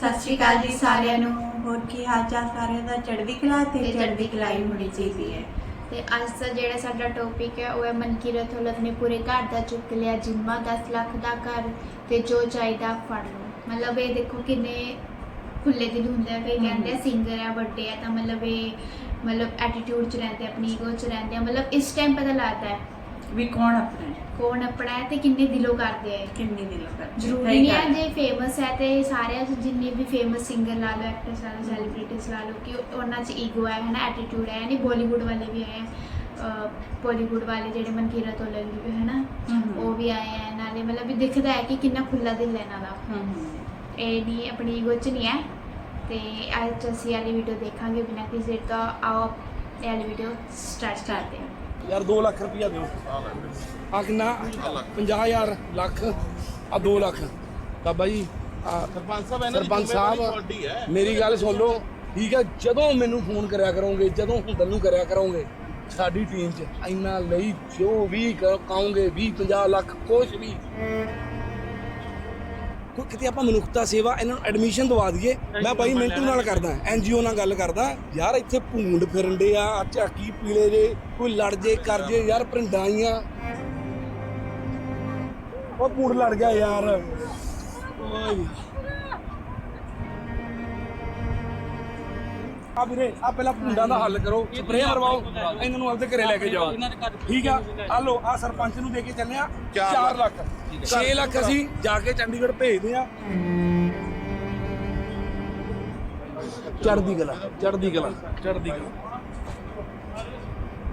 ਸਤਿ ਸ਼੍ਰੀ ਅਕਾਲ ਜੀ ਸਾਰਿਆਂ ਨੂੰ। ਹੋਰ ਕੀ ਹਾਲ ਚਾਲ ਸਾਰਿਆਂ ਦਾ? ਚੜ੍ਹਦੀ ਕਲਾ ਤੇ ਚੜ੍ਹਦੀ ਕਲਾਈ ਹੋਣੀ ਚਾਹੀਦੀ ਹੈ। ਤੇ ਅੱਜ ਦਾ ਜਿਹੜਾ ਸਾਡਾ ਟੌਪਿਕ ਹੈ ਉਹ ਹੈ ਮਨਕੀਰਤ ਔਲਖ ਨੇ ਪੂਰੇ ਘਰ ਦਾ ਚੁੱਕ ਲਿਆ ਜਿੰਮਾ 10 ਲੱਖ ਦਾ ਘਰ ਤੇ ਜੋ ਚਾਹੀਦਾ ਫੜ ਲਓ। ਮਤਲਬ ਇਹ ਦੇਖੋ ਕਿੰਨੇ ਖੁੱਲੇ ਦਿਲ ਹੁੰਦੇ ਆ ਕਈ ਕਹਿੰਦੇ ਆ ਸਿੰਗਰ ਆ ਵੱਡੇ ਆ ਤਾਂ ਮਤਲਬ ਇਹ ਮਤਲਬ ਐਟੀਟਿਊਡ ਚ ਰਹਿੰਦੇ ਆਪਣੀ ਈਗੋ ਚ ਰਹਿੰਦੇ ਆ। ਮਤਲਬ ਇਸ ਟਾਈਮ ਪਤਾ ਲੱਗਦਾ ਹੈ ਵੀ ਕੌਣ ਆਪਣਾ ਹੈ? ਕੌਣ ਆਪਣਾ ਹੈ ਤੇ ਕਿੰਨੇ ਦਿਲੋਂ ਕਰਦੇ ਆ ਕਿੰਨੀ ਦਿਲ ਕਰਦਾ ਜ਼ਰੂਰੀ ਨਹੀਂ ਹੈ ਜੇ ਫੇਮਸ ਹੈ ਤੇ ਸਾਰਿਆਂ 'ਚ ਜਿੰਨੇ ਵੀ ਫੇਮਸ ਸਿੰਗਰ ਲਾ ਲਓ ਐਕਟਰਸ ਲਾ ਲਓ ਸੈਲੀਬ੍ਰਿਟੀਜ਼ ਲਾ ਲਓ ਕਿ ਉਹਨਾਂ 'ਚ ਈਗੋ ਹੈ ਹਨਾ ਐਟੀਟਿਊਡ ਹੈ ਨਹੀਂ ਬਾਲੀਵੁੱਡ ਵਾਲੇ ਵੀ ਆਏ ਬਾਲੀਵੁੱਡ ਵਾਲੇ ਜਿਹੜੇ ਮਨਕੀਰਤ ਔਲਖ ਵੀ ਹਨਾ ਉਹ ਵੀ ਆਏ ਆ ਨਾਲੇ ਮਤਲਬ ਵੀ ਦਿਖਦਾ ਹੈ ਕਿ ਕਿੰਨਾ ਖੁੱਲਾ ਦਿਲ ਹੈ ਇਹਨਾਂ ਦਾ। ਇਹ ਨਹੀਂ ਆਪਣੀ ਈਗੋ 'ਚ ਨਹੀਂ ਹੈ ਤੇ ਅੱਜ ਅਸੀਂ ਵਾਲੀ ਵੀਡੀਓ ਦੇਖਾਂਗੇ ਬਿਨਾਂ ਕਿਸੇ ਤੋਂ। ਆਓ ਇਹ ਵਾਲੀ ਵੀਡੀਓ ਸਟਾਰਟ ਕਰਦੇ ਹਾਂ। ਯਾਰ 2 ਲੱਖ ਰੁਪਇਆ ਦਿਓ। ਆ ਕਿੰਨਾ? 50000 ਲੱਖ ਆ 2 ਲੱਖ। ਬਾਬਾ ਜੀ ਆ ਸਰਪੰਚ ਸਾਹਿਬ ਇਹਨਾਂ ਦੀ ਸਰਪੰਚ ਜ਼ਿੰਮੇਵਾਰੀ ਸਾਹਿਬ ਤੁਹਾਡੀ ਹੈ। ਮੇਰੀ ਗੱਲ ਸੁਣ ਲਓ। ਠੀਕ ਹੈ ਜਦੋਂ ਮੈਨੂੰ ਫੋਨ ਕਰਿਆ ਕਰੋਗੇ ਜਦੋਂ ਹੁੰਦਨ ਨੂੰ ਕਰਿਆ ਕਰੋਗੇ ਸਾਡੀ ਟੀਮ 'ਚ ਇੰਨਾ ਲਈ ਜੋ ਵੀ ਕਹੋਗੇ 20 50 ਲੱਖ ਕੁਛ ਵੀ। ਕੋਈ ਕਿਤੇ ਆਪਾਂ ਮਨੁੱਖਤਾ ਸੇਵਾ ਇਹਨਾਂ ਨੂੰ ਐਡਮਿਸ਼ਨ ਦਵਾ ਦਈਏ ਮੈਂ ਬਾਈ ਮਿੰਟੂ ਨਾਲ ਕਰਦਾ ਐਨਜੀਓ ਨਾਲ ਗੱਲ ਕਰਦਾ ਯਾਰ ਇੱਥੇ ਭੂੰਡ ਫਿਰਨਦੇ ਆ ਆਹ ਝਾਕੀ ਪੀਲੇ ਜੇ ਕੋਈ ਲੜ ਜੇ ਕਰ ਜੇ ਯਾਰ ਭਰਿੰਡਾਈਆਂ ਉਹ ਭੂੰਡ ਲੜ ਗਿਆ ਯਾਰ। ਓਏ। ਆ ਵੀਰੇ ਆ ਪਹਿਲਾਂ ਭੁੰਡਾਂ ਦਾ ਹੱਲ ਕਰੋ ਸਪਰੇਅ ਮਰਵਾਓ ਇਹਨਾਂ ਨੂੰ ਆਪਦੇ ਘਰੇ ਲੈ ਕੇ ਜਾਓ। ਠੀਕ ਆ? ਆ ਲੋ ਆ ਸਰਪੰਚ ਨੂੰ ਦੇ ਕੇ ਚੱਲੇ ਆ ਚਾਰ 4 ਲੱਖ। 6 ਲੱਖ ਅਸੀਂ ਜਾ ਕੇ ਚੰਡੀਗੜ੍ਹ ਭੇਜਦੇ ਆ। ਚੜਦੀ ਕਲਾ ਚੜਦੀ ਕਲਾ ਚੜਦੀ ਕਲਾ।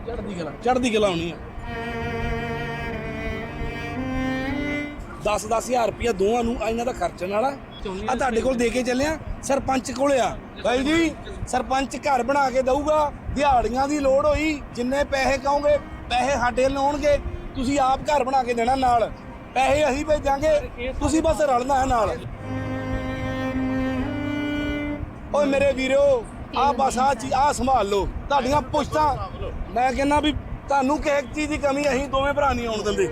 ਚੜਦੀ ਕਲਾ ਚੜਦੀ ਕਲਾ ਹੋਣੀ ਆ। 10 10000 ਰੁਪਇਆ ਦੋਵਾਂ ਨੂੰ ਆ ਇਹਨਾਂ ਦਾ ਖਰਚਣ ਵਾਲਾ। ਆ ਤੁਹਾਡੇ ਕੋਲ ਦੇ ਕੇ ਚੱਲਿਆ ਸਰਪੰਚ ਕੋਲ ਆ। ਬਾਈ ਜੀ ਸਰਪੰਚ ਘਰ ਬਣਾ ਕੇ ਦਊਗਾ ਦਿਹਾੜੀਆਂ ਦੀ ਲੋੜ ਹੋਈ ਜਿੰਨੇ ਪੈਸੇ ਕਹੋਗੇ ਪੈਸੇ ਸਾਡੇ ਲਾਉਣਗੇ ਤੁਸੀਂ ਆਪ ਘਰ ਬਣਾ ਕੇ ਦੇਣਾ ਨਾਲ। ਪੈਸੇ ਅਸੀਂ ਭੇਜਾਂਗੇ ਤੁਸੀਂ ਬਸ ਰਲਣਾ ਹੈ ਨਾਲ। ਓਏ ਮੇਰੇ ਵੀਰੋ ਆ ਬਸ ਆ ਚੀ ਆ ਸੰਭਾਲ ਲਓ। ਤੁਹਾਡੀਆਂ ਪੁਸ਼ਤਾਂ ਮੈਂ ਕਹਿੰਦਾ ਵੀ ਤੁਹਾਨੂੰ ਕਿਸੇ ਚੀਜ਼ ਦੀ ਕਮੀ ਅਸੀਂ ਦੋਵੇਂ ਭਰਾ ਨਹੀਂ ਆਉਣ ਦਿੰਦੇ।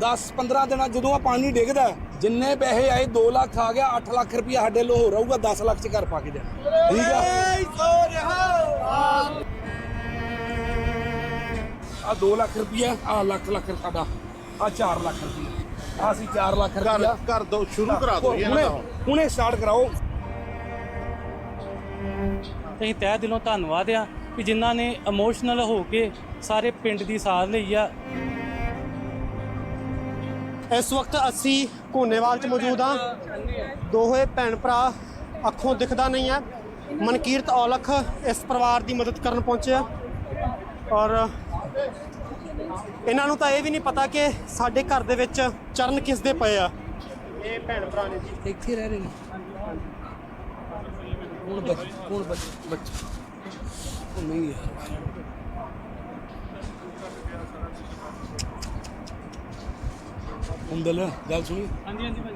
10 15 ਦਿਨਾਂ ਜਦੋਂ ਆ ਪਾਣੀ ਡਿੱਗਦਾ ਜਿੰਨੇ ਪੈਸੇ ਆਏ 2 ਲੱਖ ਆ ਗਿਆ 8 ਲੱਖ ਰੁਪਇਆ ਸਾਡੇ ਲੋ ਹੋ ਰਹੂਗਾ 10 ਲੱਖ ਚ ਘਰ ਪਾ ਕੇ ਦੇ ਠੀਕ ਆ? ਆ 2 ਲੱਖ ਰੁਪਇਆ ਆ ਲੱਖ ਲੱਖ ਸਾਡਾ ਆ 4 ਲੱਖ ਰੁਪਇਆ ਆ ਅਸੀਂ 4 ਲੱਖ ਰੁਪਇਆ। ਘਰ ਦੋ ਸ਼ੁਰੂ ਕਰਾ ਦਿਓ ਜੀ ਇਹਨਾਂ ਹੁਣੇ ਦਾ। ਹੁਣ। ਹੁਣੇ ਸਟਾਰਟ ਕਰਾਓ। ਅਸੀਂ ਤਹਿ ਦਿਲੋਂ ਧੰਨਵਾਦ ਆ ਕਿ ਜਿਨ੍ਹਾਂ ਨੇ ਇਮੋਸ਼ਨਲ ਹੋ ਕੇ ਸਾਰੇ ਪਿੰਡ ਦੀ ਸਾਥ ਲਈ ਆ। ਇਸ ਵਕਤ ਅਸੀਂ ਕੋਨੇਵਾਲ 'ਚ ਮੌਜੂਦ ਹਾਂ। ਦੋਹੇ ਭੈਣ ਭਰਾ ਅੱਖੋਂ ਦਿਖਦਾ ਨਹੀਂ ਹੈ। ਮਨਕੀਰਤ ਔਲਖ ਇਸ ਪਰਿਵਾਰ ਦੀ ਮਦਦ ਕਰਨ ਪਹੁੰਚੇ ਆ। ਔਰ ਇਹਨਾਂ ਨੂੰ ਤਾਂ ਇਹ ਵੀ ਨਹੀਂ ਪਤਾ ਕਿ ਸਾਡੇ ਘਰ ਦੇ ਵਿੱਚ ਚਰਨ ਕਿਸ ਦੇ ਪਏ ਆ। ਇਹ ਭੈਣ ਭਰਾ ਨੇ ਜੀ। ਇੱਥੇ ਰਹਿ ਰਹੇ ਨੇ। ਹੁਣ ਬੱਚ ਹੁਣ ਬੱਚ ਬੱਚ? ਉਹ ਨਹੀਂ ਯਾਰ ਹੁੰਦਲ ਗੱਲ ਸੁਣੀ? ਹਾਂਜੀ ਹਾਂਜੀ ਭਾਈ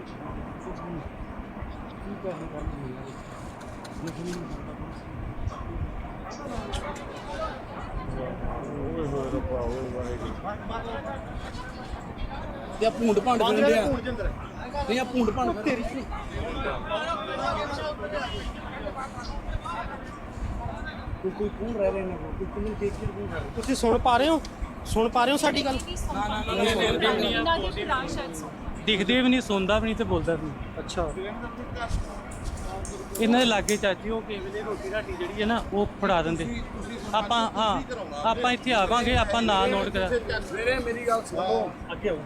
ਤੇ ਆ ਭੂੰਡ ਭੰਡ ਫਿਰਦੇ ਆ ਨਹੀਂ ਆ ਭੂੰਡ ਭੰਡ ਤੇਰੀ ਕੋਈ ਕੋਈ ਕੌਣ ਰਹਿ ਰਹੇ ਨੇ ਕੋਈ ਕਮਿਊਨੀਕੇਸ਼ਨ ਕਰ ਤੁਸੀਂ ਸੁਣ ਪਾ ਰਹੇ ਹੋ? ਸੁਣ ਪਾ ਰਹੇ ਹੋ ਸਾਡੀ ਗੱਲ? ਦਿਖਦੇ ਵੀ ਨਹੀਂ ਸੁਣਦਾ ਵੀ ਨਹੀਂ ਤੇ ਬੋਲਦਾ ਵੀ ਨਹੀਂ। ਅੱਛਾ। ਇਹਨਾਂ ਦੇ ਲਾਗੇ ਚਾਚੀ ਉਹ ਕਈ ਵੇਲੇ ਰੋਟੀ ਰਾਟੀ ਜਿਹੜੀ ਹੈ ਨਾ ਉਹ ਫੜਾ ਦਿੰਦੇ। ਆਪਾਂ ਹਾਂ ਆਪਾਂ ਇੱਥੇ ਆਵਾਂਗੇ ਆਪਾਂ ਨਾਂ ਨੋਟ ਕਰਾ ਸਵੇਰੇ ਮੇਰੀ ਗੱਲ ਸੁਣੋ। ਅੱਗੇ ਆਓ।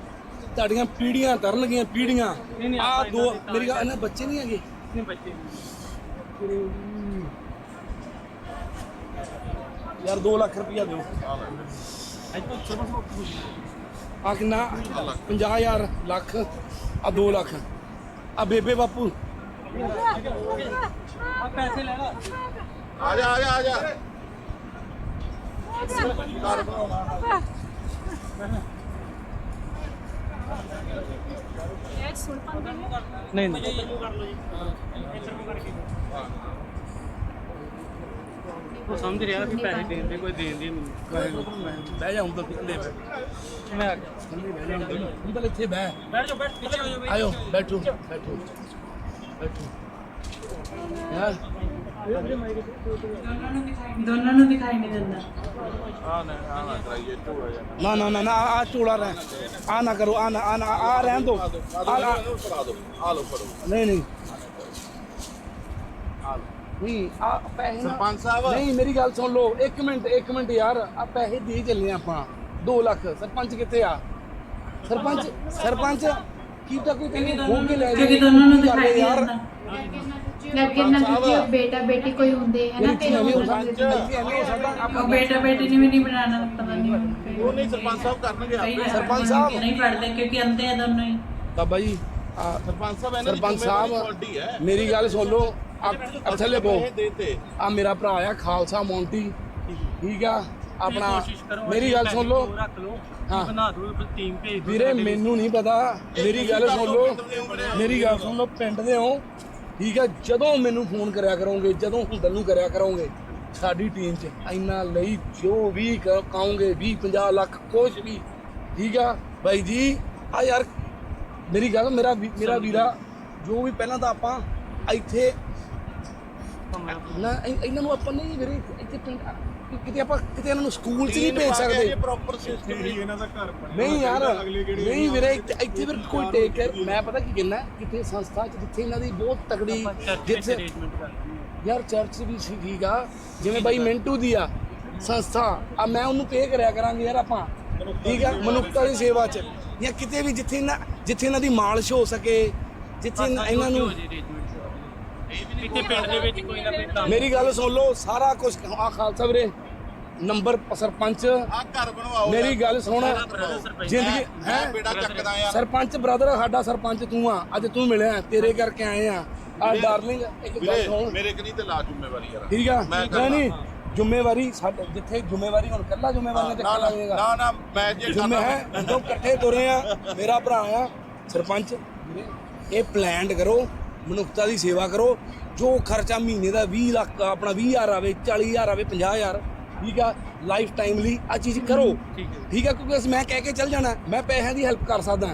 ਤੁਹਾਡੀਆਂ ਪੀੜੀਆਂ ਤਰਨਗੀਆਂ ਪੀੜੀਆਂ ਨਹੀਂ, ਨਹੀਂ, ਆ ਦੇ ਮੇਰੀ ਗੱਲ ਇਹਨਾਂ ਬੱਚੇ ਨਹੀਂ ਹੈਗੇ? ਨਹੀਂ ਬੱਚੇ ਯਾਰ 2 ਲੱਖ ਰੁਪਇਆ ਦਿਓ। ਆ ਕਿੰਨਾ 50000 ਲੱਖ ਆ 2 ਲੱਖ। ਆ ਬੇਬੇ ਬਾਪੂ। ਆ ਪੈਸੇ ਲੈ ਲਾ ਆ ਜਾ ਆ ਜਾ। ਆ ਜਾ ਘਰ ਬਣਾਉਣਾ ਨਹੀਂ ਨਹੀਂ। ਉਹ ਸਮਝ ਰਿਹਾ ਕਿ ਪੈਸੇ ਦੇਣ ਦੇ ਕੋਈ ਦੇਣ ਦੀ ਨਹੀਂ। ਬਹਿ ਜਾ ਹੁੰਦਾ ਥੱਲੇ ਬਹਿ। ਮੈਂ ਆ ਗਿਆ। ਥੱਲੇ ਬਹਿ ਜਾ ਹੁੰਦਾ ਹੁੰਦਾ ਇੱਥੇ ਬਹਿ। ਬੈਠ ਜਾਓ ਬੈਠ ਪਿੱਛੇ ਹੋ ਜਾਓ ਬਈ। ਆਇਓ ਬੈਠੋ ਬੈਠੋ। ਬੈਠੋ। ਯਾਰ। ਦੋਨਾਂ ਨੂੰ ਦਿਖਾਈ ਨਹੀਂ ਦਿੰਦਾ। ਆ ਨਾ ਆ ਨਾ ਨਾ ਨਾ ਨਾ ਨਾ ਆ ਚੋਲਾ ਰਹਿ ਆ ਨਾ ਕਰੋ ਆ ਨਾ ਆ ਨਾ ਆ ਰਹਿਣ ਦੋ। ਆ ਲਓ ਫੜੋ। ਨਹੀਂ ਨਹੀਂ। ਨਹੀਂ ਆ ਪੈਸੇ ਨਾ- ਸਰਪੰਚ ਸਾਹਿਬ। ਨਹੀਂ ਮੇਰੀ ਗੱਲ ਸੁਣ ਲਓ ਇੱਕ ਮਿੰਟ ਇੱਕ ਮਿੰਟ ਯਾਰ ਆ ਪੈਸੇ ਦੇ ਚੱਲੇ ਆਪਾਂ 2 ਲੱਖ। ਸਰਪੰਚ ਕਿੱਥੇ ਆ? ਸਰਪੰਚ ਸਰਪੰਚ ਕੀ ਤਾਂ ਕੋਈ ਕਹਿੰਦੇ ਹੋ ਕੇ ਲੈ ਕਿਉਂਕਿ ਦੋਨਾਂ ਨੂੰ ਦਿਖਾਈ ਨਹੀਂ ਯਾਰ? ਦਿੰਦਾ। ਲੱਗੇ ਨਾ ਕਿ ਬੇਟਾ ਬੇਟੀ ਕੋਈ ਹੁੰਦੇ ਹੈ ਨਾ ਹੋ ਉਹ ਐਵੇਂ ਹੋ ਸਕਦਾ ਉਹ ਆਪਾਂ ਬੇਟਾ ਬੇਟੀ ਨੂੰ ਵੀ ਨਹੀਂ ਬਣਾਉਣਾ ਪਤਾ ਨਹੀਂ। ਉਹ ਨਹੀਂ ਸਰਪੰਚ ਸਾਹਿਬ ਕਰਨਗੇ ਆਪੇ ਸਰਪੰਚ ਸਾਹਿਬ। ਨਹੀਂ ਪੜਦੇ ਕਿਉਂਕਿ ਅੰਤੇ ਆ ਦੋਨੋਂ ਹੀ। ਬਾਬਾ ਜੀ ਆ ਸਰਪੰਚ ਸਾਹਿਬ ਇਹਨਾਂ ਦੀ ਸਰਪੰਚ ਜ਼ਿੰਮੇਵਾਰੀ ਸਾਹਿਬ ਤੁਹਾਡੀ ਹੈ। ਮੇਰੀ ਗੱਲ ਸੁਣ ਲਓ ਆ ਥੱਲੇ ਬੋ। ਆ ਮੇਰਾ ਭਰਾ ਆ ਖਾਲਸਾ ਮੌਂਟੀ। ਠੀਕ ਆ? ਆਪਣਾ ਮੇਰੀ ਗੱਲ ਸੁਣ ਲਓ। ਰੱਖ ਲਓ ਹਾਂ। ਬਣਾ ਦਿਓ ਟੀਮ ਭੇਜ ਦਿਓ ਵੀਰੇ। ਮੈਨੂੰ ਨਹੀਂ ਪਤਾ। ਮੇਰੀ ਗੱਲ ਸੁਣ ਲਓ। ਮੇਰੀ ਗੱਲ ਸੁਣ ਲਓ ਪਿੰਡ ਦੇ ਹੋ। ਠੀਕ ਆ? ਜਦੋਂ ਮੈਨੂੰ ਫੋਨ ਕਰਿਆ ਕਰੋਗੇ ਜਦੋਂ ਹੁੰਦਲ ਨੂੰ ਕਰਿਆ ਕਰੋਗੇ ਸਾਡੀ ਟੀਮ 'ਚ ਇੰਨਾ ਲਈ ਜੋ ਵੀ ਕਹੋਗੇ 20 50 ਲੱਖ ਕੁਛ ਵੀ। ਠੀਕ ਆ? ਬਾਈ ਜੀ ਆ ਯਾਰ ਮੇਰੀ ਗੱਲ ਮੇਰਾ ਮੇਰਾ ਵੀਰਾ ਜੋ ਵੀ ਪਹਿਲਾਂ ਤਾਂ ਆਪਾਂ ਇੱਥੇ ਨਾ ਇ- ਇਹਨਾਂ ਨੂੰ ਆਪਾਂ ਨਹੀਂ ਵੀਰੇ ਇੱਥੇ ਪਿੰਡ ਕਿਤੇ ਆਪਾਂ ਕਿਤੇ ਇਹਨਾਂ ਨੂੰ ਸਕੂਲ 'ਚ ਨਹੀਂ ਭੇਜ ਸਕਦੇ। ਪ੍ਰੋਪਰ ਸਿਸਟਮ ਹੀ। ਇਹਨਾਂ ਦਾ ਘਰ ਨਹੀਂ ਯਾਰ ਨਹੀਂ ਵੀਰੇ ਇੱਥੇ ਇੱਥੇ ਫਿਰ ਕੋਈ ਟੇਕ ਕੇਅਰ ਮੈਂ ਪਤਾ ਕੀ ਕਹਿੰਦਾ ਕਿਤੇ ਸੰਸਥਾ ਚ ਜਿੱਥੇ ਇਹਨਾਂ ਦੀ ਬਹੁਤ ਤਕੜੀ ਜਿੱਥੇ ਅਰੇਂਜਮੈਂਟ ਕਰਦੇ ਹਾਂ। ਯਾਰ ਚਰਚ ਵੀ ਸੀ ਠੀਕ ਆ ਜਿਵੇਂ ਬਾਈ ਮਿੰਟੂ ਦੀ ਆ ਸੰਸਥਾ ਆ ਮੈਂ ਉਹਨੂੰ ਪੇ ਕਰਿਆ ਕਰਾਂਗੇ ਯਾਰ ਆਪਾਂ। ਠੀਕ ਆ ਮਨੁੱਖਤਾ ਦੀ ਸੇਵਾ ਚ। ਜਾਂ ਕਿਤੇ ਵੀ ਜਿੱਥੇ ਇਹਨਾਂ ਜਿੱਥੇ ਇਹਨਾਂ ਦੀ ਮਾਲਸ਼ ਹੋ ਸਕੇ ਜਿੱਥੇ ਇਹਨਾਂ ਨੂੰ ਇੱਥੇ ਪਿੰਡ ਦੇ ਵਿੱਚ ਕੋਈ ਨਾ ਕੋਈ ਕੰਮ ਮੇਰੀ ਗੱਲ ਸੁਣ ਲਓ ਸਾਰਾ ਕੁਝ ਆ ਖਾਲਸਾ ਵੀਰੇ ਨੰਬਰ ਸਰਪੰਚ ਆ ਘਰ ਬਣਵਾਓ ਮੇਰੀ ਗੱਲ ਸੁਣ। ਜ਼ਿੰਦਗੀ ਮੈਂ ਹੈ? ਬੇੜਾ ਚੱਕਦਾ ਯਾਰ। ਸਰਪੰਚ ਬ੍ਰਦਰ ਸਾਡਾ ਸਰਪੰਚ ਤੂੰ ਆ ਅੱਜ ਤੂੰ ਮਿਲਿਆ ਤੇਰੇ ਕਰਕੇ ਆਏ ਆ। ਆ ਡਾਰਲਿੰਗ ਇੱਕ ਗੱਲ ਸੁਣ। ਮੇਰੇ ਕਿ ਨਹੀਂ ਤੇ ਲਾ ਜ਼ਿੰਮੇਵਾਰੀ ਯਾਰ। ਠੀਕ ਆ? ਮੈਂ ਨਹੀਂ ਜ਼ਿੰਮੇਵਾਰੀ ਸਾਡੇ ਜਿੱਥੇ ਜ਼ਿੰਮੇਵਾਰੀ ਹੁਣ ਕੱਲਾ ਜ਼ਿੰਮੇਵਾਰੀ ਤੇ ਨਾ ਕੱਲਾ ਨਾ ਹੋਏਗਾ ਨਾ ਨਾ ਮੈਂ ਜੇ ਜ਼ਿੰਮੇ ਹੈ? ਜਦੋਂ ਇਕੱਠੇ ਤੁਰੇ ਆ ਮੇਰਾ ਭਰਾ ਆ ਸਰਪੰਚ ਵੀਰੇ, ਇਹ ਪਲਾਨਡ ਕਰੋ ਮਨੁੱਖਤਾ ਦੀ ਸੇਵਾ ਕਰੋ ਜੋ ਖਰਚਾ ਮਹੀਨੇ ਦਾ 20 ਲੱਖ ਆਪਣਾ 20000 ਆਵੇ 40000 ਆਵੇ 50000 ਠੀਕ ਆ ਲਾਈਫ ਟਾਈਮ ਲਈ ਆ ਚੀਜ਼ ਕਰੋ। ਠੀਕ ਆ ਕਿਉਂਕਿ ਅਸੀਂ ਮੈਂ ਕਹਿ ਕੇ ਚੱਲ ਜਾਣਾ ਮੈਂ ਪੈਸਿਆਂ ਦੀ ਹੈਲਪ ਕਰ ਸਕਦਾ।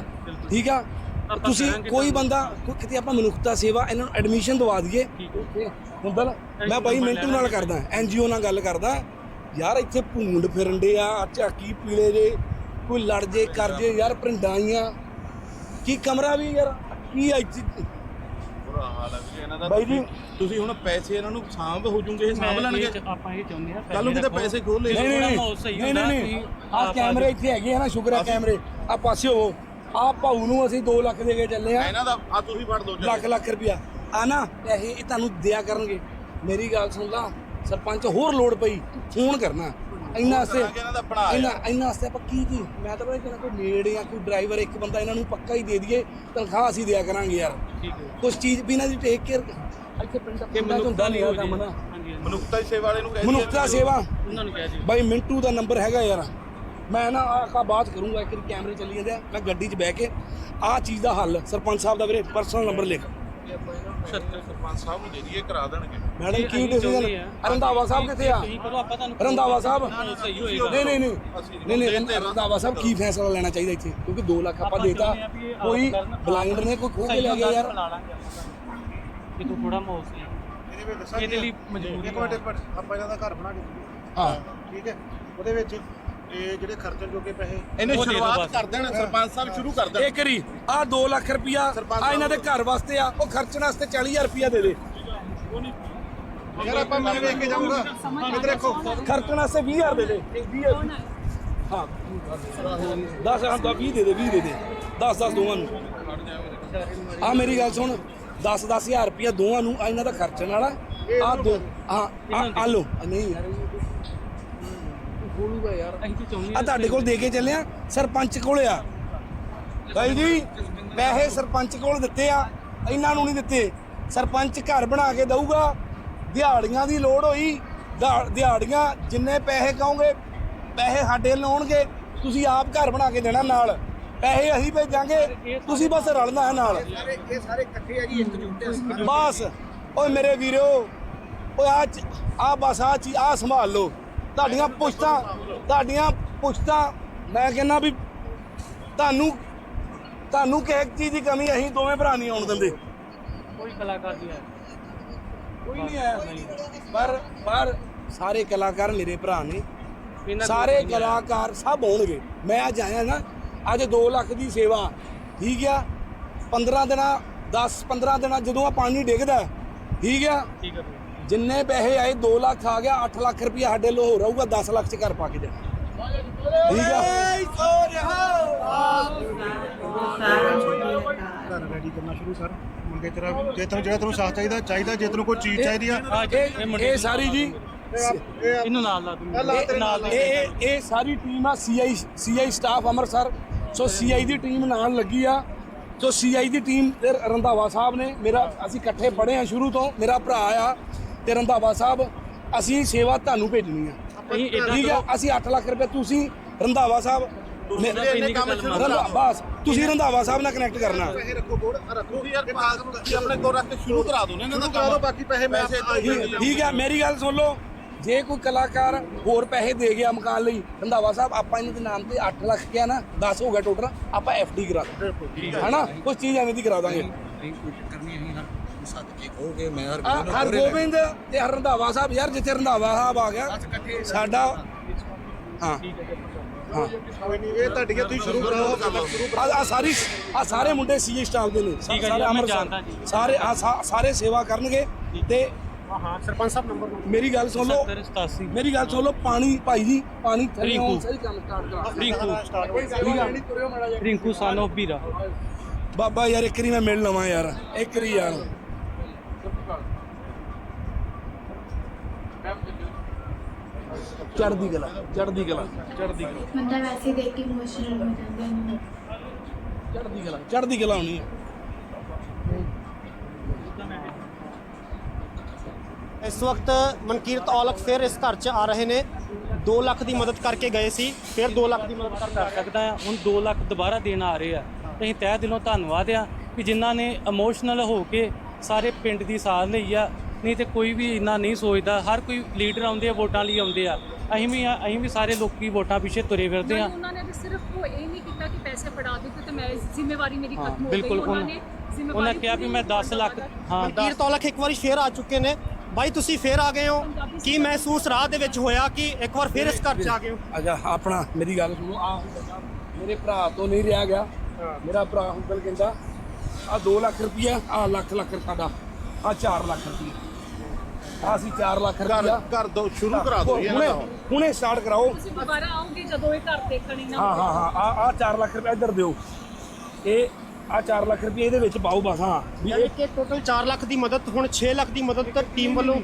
ਠੀਕ ਆ ਤੁਸੀਂ ਕੋਈ ਬੰਦਾ ਕਿਤੇ ਆਪਾਂ ਮਨੁੱਖਤਾ ਸੇਵਾ ਇਹਨਾਂ ਨੂੰ ਐਡਮਿਸ਼ਨ ਦਵਾ ਦਈਏ। ਹੁੰਦਾ ਨਾ ਮੈਂ ਬਾਈ ਮਿੰਟੂ ਨਾਲ ਕਰਦਾ ਐਨਜੀਓ ਨਾਲ ਗੱਲ ਕਰਦਾ। ਯਾਰ ਇੱਥੇ ਭੂੰਡ ਫਿਰਨ ਦੇ ਆ ਝਾਕੀ ਪੀਲੇ ਜੇ ਕੋਈ ਲੜ ਜੇ ਕਰ ਜੇ ਯਾਰ ਪ੍ਰਿੰਡਾਂ ਆਈਆਂ। ਕੀ ਕਮਰਾ ਵੀ ਯਾਰ ਕੀ ਬੁਰਾ ਹਾਲ ਹੈ ਵੀਰੇ ਇਹਨਾਂ ਦਾ ਬਾਈ ਜੀ। ਤੁਸੀਂ ਹੁਣ ਪੈਸੇ ਇਹਨਾਂ ਨੂੰ ਸਾਂਭ ਹੋ ਜੂਗੇ ਇਹ ਸਾਂਭ ਲੈਣਗੇ? ਆਪਾਂ ਇਹ ਚਾਹੁੰਦੇ ਹਾਂ ਕੱਲ ਨੂੰ ਕਿਤੇ। ਪੈਸੇ ਖੋਲ ਲੈ ਨਹੀਂ ਨਹੀਂ ਨਹੀਂ ਆ ਕੈਮਰੇ ਇੱਥੇ ਹੈਗੇ ਆ ਨਾ ਸ਼ੁਕਰ ਹੈ ਕੈਮਰੇ। ਆ ਪਾਸੇ ਹੋਵੋ ਆ ਭਾਊ ਨੂੰ ਅਸੀਂ 2 ਲੱਖ ਦੇ ਕੇ ਚੱਲੇ ਆ। ਇਹਨਾਂ ਦਾ ਆ ਤੁਸੀਂ ਫੜ ਦੋ ਲੱਖ ਲੱਖ ਰੁਪਿਆ ਆ ਨਾ ਪੈਸੇ ਇਹ ਤੁਹਾਨੂੰ ਦਿਆ ਕਰਨਗੇ। ਮੇਰੀ ਗੱਲ ਸੁਣ ਲਾ ਸਰਪੰਚ ਹੋਰ ਲੋੜ ਪਈ ਫੋਨ ਕਰਨਾ। ਇੰਨਾ ਵਾਸਤੇ ਇਹਨਾਂ ਦਾ ਬਣਾ ਇੰਨਾ ਇੰਨਾ ਵਾਸਤੇ ਆਪਾਂ ਕੀ ਕੀ ਮੈਂ ਤਾਂ ਕਹਿੰਦਾ ਕੋਈ ਨੇੜ ਜਾਂ ਕੋਈ ਡਰਾਈਵਰ ਇੱਕ ਬੰਦਾ ਇਹਨਾਂ ਨੂੰ ਪੱਕਾ ਹੀ ਦੇ ਦਈਏ ਤਨਖਾਹ ਅਸੀਂ ਦਿਆ ਕਰਾਂਗੇ ਯਾਰ। ਠੀਕ ਹੈ। ਕੁਝ ਚੀਜ਼ ਵੀ ਇਹਨਾਂ ਦੀ ਟੇਕ ਕੇਅਰ ਇੱਥੇ ਪਿੰਡ ਦਾ ਪਿੰਡਾਂ 'ਚ ਹੁੰਦਾ ਨਹੀਂ ਯਾਰ ਕੰਮ ਨਾ। ਹਾਂਜੀ ਹਾਂਜੀ। ਮਨੁੱਖਤਾ ਦੀ ਸੇਵਾ ਵਾਲੇ ਨੂੰ ਕਹਿੰਦੇ ਮਨੁੱਖਤਾ ਸੇਵਾ। ਉਹਨਾਂ ਨੂੰ ਕਹਿ ਦਿਓ ਬਾਈ ਮਿੰਟੂ ਦਾ ਨੰਬਰ ਹੈਗਾ ਯਾਰ। ਮੈਂ ਨਾ ਆਹ ਬਾਤ ਕਰੂੰਗਾ ਇੱਕ ਕੈਮਰੇ ਚੱਲੀ ਜਾਂਦੇ ਆ ਮੈਂ ਗੱਡੀ 'ਚ ਬਹਿ ਕੇ ਆਹ ਚੀਜ਼ ਦਾ ਹੱਲ ਸਰਪੰਚ ਸਾਹਿਬ ਦਾ ਵੀਰੇ ਪਰਸਨਲ ਨੰਬਰ ਲਿਖ। ਸਰਪੰਚ ਸਾਹਿਬ ਨੂੰ ਦੇ ਦਈਏ ਕਰਾ ਦੇਣਗੇ। ਮੈਡਮ ਕੀ ਡਿਸੀਜਨ। ਰੰਧਾਵਾ ਸਾਹਿਬ ਕਿੱਥੇ ਆ? ਤੁਸੀਂ ਕਰੋ ਆਪਾਂ ਤੁਹਾਨੂੰ ਰੰਧਾਵਾ ਸਾਹਿਬ? ਸਹੀ ਹੋਏਗਾ। ਨਹੀਂ ਨਹੀਂ ਨਹੀਂ। ਨਹੀਂ ਨਹੀਂ ਰੰਧ- ਰੰਧਾਵਾ ਸਾਹਿਬ ਕੀ ਫੈਸਲਾ ਲੈਣਾ ਚਾਹੀਦਾ ਇੱਥੇ? ਕਿਉਂਕਿ 2 ਲੱਖ ਆਪਾਂ ਆਪਾਂ ਦੇਤਾ। ਵੀ ਆਪ ਕੋਈ ਕਰਨ, ਬਲਾਈਂਡ ਨੇ ਕੋਈ ਖੋਹ ਕੇ ਲੈ ਗਿਆ ਯਾਰ। ਆਪਾਂ ਕਿ ਤੂੰ ਥੋੜਾ ਸਹੀ। ਇਹਦੇ ਵਿੱਚ ਦੱਸਾਂ ਇਹਦੇ ਲਈ ਮਜਬੂਰੀ ਇੱਕ ਮਿੰਟ ਆਪਾਂ ਇਹਨਾਂ ਦਾ ਘਰ ਬਣਾ ਕੇ ਹਾਂ। ਠੀਕ ਹੈ? ਉਹਦੇ ਵਿੱਚ ਇਹ ਜਿਹੜੇ ਖਰਚਣ ਜੋਗੇ ਪੈਸੇ ਇਹਨੇ ਉਹ ਦੇ ਦਿਓ ਸ਼ੁਰੂਆਤ ਬਸ। ਕਰ ਦੇਣ ਸਰਪੰਚ ਸਾਹਿਬ ਸ਼ੁਰੂ ਕਰ ਦੇਣ। ਇੱਕ ਰੀ ਆ 2 ਲੱਖ ਰੁਪਿਆ ਆ ਇਹਨਾਂ ਦੇ ਘਰ ਵਾਸਤੇ ਆ ਉਹ ਖਰਚਣ ਵਾਸਤੇ 40000 ਰੁਪਿਆ ਦੇ ਦੇ। ਯਾਰ ਆਪਾਂ ਮੈਂ ਵੇਖ ਕੇ ਜਾਊਂਗਾ। ਇੱਧਰ ਦੇਖੋ। ਖਰਚਣ ਵਾਸਤੇ 20000 ਦੇ ਦੇ। 20000 ਹਾਂ। 10 ਹਾਂ ਤਾਂ 20 ਦੇ ਦੇ 20 ਦੇ ਦੇ। 10 10 ਦੋਵਾਂ ਨੂੰ। ਆ ਮੇਰੀ ਗੱਲ ਸੁਣ 10 10000 ਰੁਪਿਆ ਦੋਵਾਂ ਨੂੰ ਆ ਇਹਨਾਂ ਦਾ ਖਰਚਣ ਵਾਲਾ ਆ ਦੋ ਹਾਂ ਆ- ਆ ਲੋ ਨਹੀਂ ਯਾਰ ਬੋਲੂਗਾ ਯਾਰ। ਅਸੀਂ ਤਾਂ ਚਾਹੁੰਦੇ ਆ ਤੁਹਾਡੇ ਕੋਲ ਦੇ ਕੇ ਚੱਲਿਆ ਸਰਪੰਚ ਕੋਲ ਆ। ਭਾਈ ਜੀ ਪੈਸੇ ਸਰਪੰਚ ਕੋਲ ਦਿੱਤੇ ਆ ਇਹਨਾਂ ਨੂੰ ਨਹੀਂ ਦਿੱਤੇ। ਸਰਪੰਚ ਘਰ ਬਣਾ ਕੇ ਦਊਗਾ ਦਿਹਾੜੀਆਂ ਦੀ ਲੋੜ ਹੋਈ ਦਿਹਾ- ਦਿਹਾੜੀਆਂ ਜਿੰਨੇ ਪੈਸੇ ਕਹੋਗੇ ਪੈਸੇ ਸਾਡੇ ਲਾਉਣਗੇ ਤੁਸੀਂ ਆਪ ਘਰ ਬਣਾ ਕੇ ਦੇਣਾ ਨਾਲ। ਪੈਸੇ ਅਸੀਂ ਭੇਜਾਂਗੇ ਤੁਸੀਂ ਬਸ ਰਲਣਾ ਹੈ ਨਾਲ। ਇਹ ਸਾਰੇ ਇਕੱਠੇ ਆ ਜੀ ਇੱਕ ਜੁੱਟ ਬਸ ਓਏ ਮੇਰੇ ਵੀਰੋ ਓਏ ਆ ਆ ਬਸ ਆ ਚੀ ਆ ਸੰਭਾਲ ਲਓ। ਤੁਹਾਡੀਆਂ ਪੁਸ਼ਤਾਂ ਤੁਹਾਡੀਆਂ ਪੁਸ਼ਤਾਂ ਮੈਂ ਕਹਿੰਦਾ ਵੀ ਤੁਹਾਨੂੰ ਤੁਹਾਨੂੰ ਕਿਸੇ ਚੀਜ਼ ਦੀ ਕਮੀ ਅਸੀਂ ਦੋਵੇਂ ਭਰਾ ਨਹੀਂ ਆਉਣ ਦਿੰਦੇ। ਕੋਈ ਕਲਾਕਾਰ ਨਹੀਂ ਹੈ ਕੋਈ ਨਹੀਂ ਆਇਆ। ਪਰ ਪਰ ਸਾਰੇ ਕਲਾਕਾਰ ਮੇਰੇ ਭਰਾ ਨੇ। ਸਾਰੇ ਕਲਾਕਾਰ ਸਭ ਹੋਣਗੇ ਮੈਂ ਅੱਜ ਆਇਆ ਨਾ ਅੱਜ 2 ਲੱਖ ਦੀ ਸੇਵਾ ਠੀਕ ਆ। 15 ਦਿਨਾਂ 10 15 ਦਿਨਾਂ ਜਦੋਂ ਆ ਪਾਣੀ ਡਿੱਗਦਾ ਠੀਕ ਆ। ਠੀਕ ਵੀਰੇ। ਜਿੰਨੇ ਪੈਸੇ ਆਏ 2 ਲੱਖ ਆ ਗਿਆ 8 ਲੱਖ ਰੁਪਇਆ ਸਾਡੇ ਲੋ ਹੋ ਰਹੂਗਾ 10 ਲੱਖ ਚ ਘਰ ਪਾ ਕੇ ਜਾ ਠੀਕ ਆ? ਘਰ ਰੈਡੀ ਕਰਨਾ ਸ਼ੁਰੂ ਕਰ ਮੁੰਡੇ ਤੇਰਾ ਜੇ ਤੈਨੂੰ ਜਿਹੜਾ ਤੈਨੂੰ ਸਾਥ ਚਾਹੀਦਾ ਚਾਹੀਦਾ ਜੇ ਤੈਨੂੰ ਕੋਈ ਚੀਜ਼ ਚਾਹੀਦੀ ਆ। ਆ ਜੀ, ਇਹ ਇਹ ਮੁੰਡੇ ਇਹ ਸਾਰੀ ਜੀ ਇਹਨੂੰ ਨਾਲ ਲਾ ਦੂੰ ਇਹ ਨਾਲ ਇਹ ਇਹ- ਇਹ ਸਾਰੀ ਟੀਮ ਆ CI CI staff Amritsar so CI ਦੀ ਟੀਮ ਨਾਲ ਲੱਗੀ ਆ। ਸੋ ਸੀਆਈ ਦੀ ਟੀਮ ਤੇ ਰੰਧਾਵਾ ਸਾਹਿਬ ਨੇ। ਮੇਰਾ ਅਸੀਂ ਇਕੱਠੇ ਪੜ੍ਹੇ ਆ ਸ਼ੁਰੂ ਤੋਂ। ਮੇਰਾ ਭਰਾ ਆ। ਤੇ ਰੰਧਾਵਾ ਸਾਹਿਬ ਅਸੀਂ ਸੇਵਾ ਤੁਹਾਨੂੰ ਭੇਜਣੀ ਆ। ਅਸੀਂ ਇਦਾਂ ਠੀਕ ਆ ਅਸੀਂ 8 ਲੱਖ ਰੁਪਏ ਤੁਸੀਂ ਰੰਧਾਵਾ ਸਾਹਿਬ ਤੁਸੀਂ ਇੰਨੇ ਕੰਮ ਸ਼ੁਰੂ ਰੰਧਾ ਬਸ ਤੁਸੀਂ ਰੰਧਾਵਾ ਸਾਹਿਬ ਨਾਲ ਕਨੈਕਟ ਕਰਨਾ। ਪੈਸੇ ਰੱਖੋ ਕੋਲ ਰੱਖੋ ਤੁਸੀਂ ਯਾਰ ਪਾਸ ਤੁਸੀਂ ਆਪਣੇ ਕੋਲ ਰੱਖ ਕੇ ਸ਼ੁਰੂ ਕਰਾ ਦੋ ਨਾ ਇਹਨਾਂ ਦਾ ਸ਼ੁਰੂ ਕਰਾ ਦਿਓ, ਕੰਮ। ਬਾਕੀ ਪੈਸੇ ਮੈਂ ਪੈਸੇ ਆਈ ਦੇ ਠੀਕ ਆ ਮੇਰੀ ਗੱਲ ਸੁਣ ਲਓ ਜੇ ਕੋਈ ਕਲਾਕਾਰ ਹੋਰ ਪੈਸੇ ਦੇ ਗਿਆ ਮਕਾਨ ਲਈ ਰੰਧਾਵਾ ਸਾਹਿਬ ਆਪਾਂ ਇਹਨਾਂ ਦੇ ਨਾਮ ਤੇ 8 ਲੱਖ ਕਿਹਾ ਨਾ 10 ਹੋ ਗਿਆ ਟੋਟਲ ਆਪਾਂ ਡੀ ਕਰਾ ਦਾਂਗੇ ਹਨਾ? ਕੁਝ ਚੀਜ਼ ਐਵੇਂ ਦੀ ਕਰਾ ਦਾਂਗੇ ਹਰ ਹਰ ਗੋਬਿੰਦ ਤੇ ਹਰ ਰੰਧਾਵਾ ਸਾਹਿਬ ਯਾਰ ਜਿੱਥੇ ਰੰਧਾਵਾ ਸਾਹਿਬ ਆ ਗਿਆ ਸਾਡਾ ਹਾਂ। ਹਾਂ ਇਹ ਤੁਹਾਡੀਆਂ ਤੁਸੀਂ ਸ਼ੁਰੂ ਸ਼ੁਰੂ ਆ ਸਾਰੀ ਆ ਸਾਰੇ ਮੁੰਡੇ ਸੀਏ ਸਟਾਫ ਦੇ ਨੇ। ਸਾਰੇ ਮੈਂ ਜੀ। ਸਾਰੇ ਆ ਸਾਰੇ ਸੇਵਾ ਕਰਨਗੇ ਤੇ ਹਾਂ ਹਾਂ ਸਰਪੰਚ ਸਾਹਿਬ ਨੰਬਰ ਮੇਰੀ ਗੱਲ ਸੁਣ ਲਓ। 70 87 ਮੇਰੀ ਗੱਲ ਸੁਣ ਲਓ ਪਾਣੀ ਭਾਈ ਜੀ ਪਾਣੀ ਥੱਲੇ। ਆਉਣ ਸਹੀ ਕੰਮ ਸਟਾਰਟ ਕਰਾ। ਰਿੰਕੂ। ਰਿੰਕੂ ਸਾਨੋ ਵੀਰਾ। ਬਾਬਾ ਯਾਰ ਇੱਕ ਵਾਰੀ ਮੈਂ ਮਿਲ ਲਵਾਂ ਯਾਰ। ਇੱਕ ਵਾਰੀ ਯਾਰ। ਚੜਦੀ ਕਲਾ ਚੜਦੀ ਕਲਾ ਚੜਦੀ ਕਲਾ। ਬੰਦਾ ਵੈਸੇ ਦੇਖ ਕੇ ਇਮੋਸ਼ਨਲ ਹੋ ਜਾਂਦਾ ਹੈ ਚੜਦੀ ਕਲਾ ਚੜਦੀ ਕਲਾ ਹੋਣੀ ਹੈ। ਇਸ ਵਕਤ ਮਨਕੀਰਤ ਔਲਖ ਫਿਰ ਇਸ ਘਰ 'ਚ ਆ ਰਹੇ ਨੇ। 2 ਲੱਖ ਦੀ ਮਦਦ ਕਰਕੇ ਗਏ ਸੀ ਫਿਰ 2 ਲੱਖ ਦੀ ਮਦਦ ਕਰ ਸਕਦਾ ਆ ਹੁਣ 2 ਲੱਖ ਦੁਬਾਰਾ ਦੇਣ ਆ ਰਹੇ ਆ। ਤੇ ਅਸੀਂ ਤਹਿ ਦਿਲੋਂ ਧੰਨਵਾਦ ਆ ਕਿ ਜਿਨ੍ਹਾਂ ਨੇ ਇਮੋਸ਼ਨਲ ਹੋ ਕੇ ਸਾਰੇ ਪਿੰਡ ਦੀ ਸਾਥ ਲਈ ਆ। ਨਹੀਂ ਤੇ ਕੋਈ ਵੀ ਇੰਨਾ ਨਹੀਂ ਸੋਚਦਾ ਹਰ ਕੋਈ ਲੀਡਰ ਆਉਂਦੇ ਆ ਵੋਟਾਂ ਲਈ ਆਉਂਦੇ ਆ। ਅਸੀਂ ਵੀ ਆ ਅਸੀਂ ਵੀ ਸਾਰੇ ਲੋਕੀ ਵੋਟਾਂ ਪਿੱਛੇ ਤੁਰੇ ਫਿਰਦੇ ਆ ਉਹਨਾਂ ਨੇ ਵੀ ਸਿਰਫ ਉਹ ਇਹ ਨਹੀਂ ਕੀਤਾ ਕਿ ਪੈਸੇ ਫੜਾ ਦਿੱਤੇ ਤੇ ਮੈਂ ਜ਼ਿੰਮੇਵਾਰੀ ਮੇਰੀ ਹਾਂ, ਖਤਮ ਹੋ ਗਈ। ਬਿਲਕੁਲ, ਉਹਨਾਂ ਉਹਨਾਂ- ਨੇ ਜ਼ਿੰਮੇਵਾਰੀ ਉਹਨਾਂ ਕਿਹਾ ਵੀ ਮੈਂ 10 ਲੱਖ ਹਾਂ ਮਨਕੀਰਤ ਔਲਖ ਇੱਕ ਵਾਰੀ ਫੇਰ ਆ ਚੁੱਕੇ ਨੇ। ਬਾਈ ਤੁਸੀਂ ਫੇਰ ਆ ਗਏ ਹੋ। ਕੀ ਮਹਿਸੂਸ ਰਾਹ ਦੇ ਵਿੱਚ ਹੋਇਆ ਕਿ ਇੱਕ ਵਾਰ ਫੇਰ ਇਸ ਘਰ 'ਚ ਆ ਗਏ ਹੋ? ਅੱਛਾ ਆਪਣਾ ਮੇਰੀ ਗੱਲ ਸੁਣੋ ਆ ਮੇਰੇ ਭਰਾ ਤੋਂ ਨਹੀਂ ਰਿਹਾ ਗਿਆ। ਮੇਰਾ ਭਰਾ ਹੁੰਦਲ ਕਹਿੰਦਾ ਆ 2 ਲੱਖ ਰੁਪਇਆ ਆ ਲੱਖ ਲੱਖ ਸਾਡਾ ਆ 4 ਲੱਖ ਰੁਪਇਆ ਆ ਅਸੀਂ 4 ਲੱਖ ਰੁਪਇਆ ਘਰ ਦੋ ਸ਼ੁਰੂ ਕਰਾ ਦੋ ਇਹਨਾਂ ਹੁਣੇ ਦਾ ਹੁਣੇ ਸਟਾਰਟ ਕਰਾਓ। ਤੁਸੀਂ ਦੁਬਾਰਾ ਆਓਗੇ ਜਦੋਂ ਇਹ ਘਰ ਦੇਖਣ ਇਹਨਾਂ ਹਾਂ ਹਾਂ ਹਾਂ ਆ ਆ 4 ਲੱਖ ਰੁਪਇਆ ਇੱਧਰ ਦਿਓ। ਇਹ ਆ 4 ਲੱਖ ਰੁਪਇਆ ਇਹਦੇ ਵਿੱਚ ਪਾਓ ਬਸ ਹਾਂ। ਵੀ ਯਾਨੀ ਕਿ ਟੋਟਲ 4 ਲੱਖ ਦੀ ਮਦਦ ਹੁਣ 6 ਲੱਖ ਦੀ ਮਦਦ ਤਾਂ ਟੀਮ ਵੱਲੋਂ